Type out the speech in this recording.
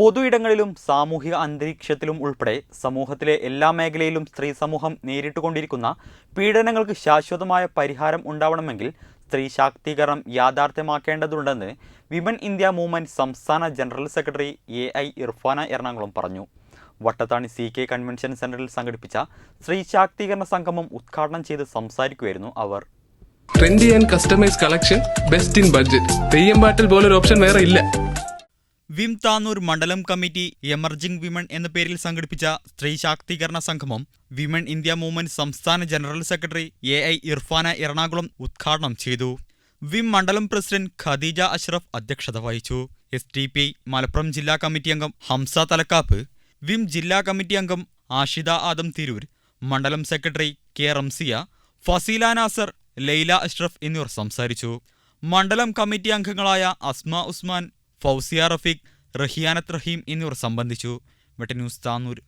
പൊതു ഇടങ്ങളിലും സാമൂഹിക അന്തരീക്ഷത്തിലും ഉൾപ്പെടെ സമൂഹത്തിലെ എല്ലാ മേഖലയിലും സ്ത്രീ സമൂഹം നേരിട്ടുകൊണ്ടിരിക്കുന്ന പീഡനങ്ങൾക്ക് ശാശ്വതമായ പരിഹാരം ഉണ്ടാവണമെങ്കിൽ സ്ത്രീ ശാക്തീകരണം യാഥാർത്ഥ്യമാക്കേണ്ടതുണ്ടെന്ന് വിമൻ ഇന്ത്യ മൂവ്മെന്റ് സംസ്ഥാന general secretary A I Irfana Ernakulam പറഞ്ഞു. വട്ടത്താണി സി കെ കൺവെൻഷൻ സെന്ററിൽ സംഘടിപ്പിച്ച സ്ത്രീ ശാക്തീകരണ സംഗമം ഉദ്ഘാടനം ചെയ്ത് സംസാരിക്കുകയായിരുന്നു അവർ. Trendy and customise collection best in budget Theyyam പാട്ടിൽ പോലൊരു ഓപ്ഷൻ വേറെ ഇല്ല. വിം താന്നൂർ മണ്ഡലം കമ്മിറ്റി എമർജിംഗ് വിമൺ എന്ന പേരിൽ സംഘടിപ്പിച്ച സ്ത്രീ ശാക്തീകരണ സംഗമം വിമൺ ഇന്ത്യ മൂവ്മെന്റ് സംസ്ഥാന general secretary A I Irfana Ernakulam ഉദ്ഘാടനം ചെയ്തു. വിം മണ്ഡലം പ്രസിഡന്റ് ഖദീജ അഷ്റഫ് അധ്യക്ഷത വഹിച്ചു. എസ് ടി പി മലപ്പുറം ജില്ലാ കമ്മിറ്റി അംഗം ഹംസ തലക്കാപ്പ് വിം ജില്ലാ കമ്മിറ്റി അംഗം ആഷിദ ആദം തിരൂർ മണ്ഡലം സെക്രട്ടറി കെ റംസിയ ഫസീല നാസർ ലൈല അഷ്റഫ് എന്നിവർ സംസാരിച്ചു. മണ്ഡലം കമ്മിറ്റി അംഗങ്ങളായ അസ്മ ഉസ്മാൻ ഫൗസിയ റഫീഖ് റഹിയാനത്ത് റഹീം എന്നിവർ സംബന്ധിച്ചു. വെട്ടന്യൂസ് താന്നൂർ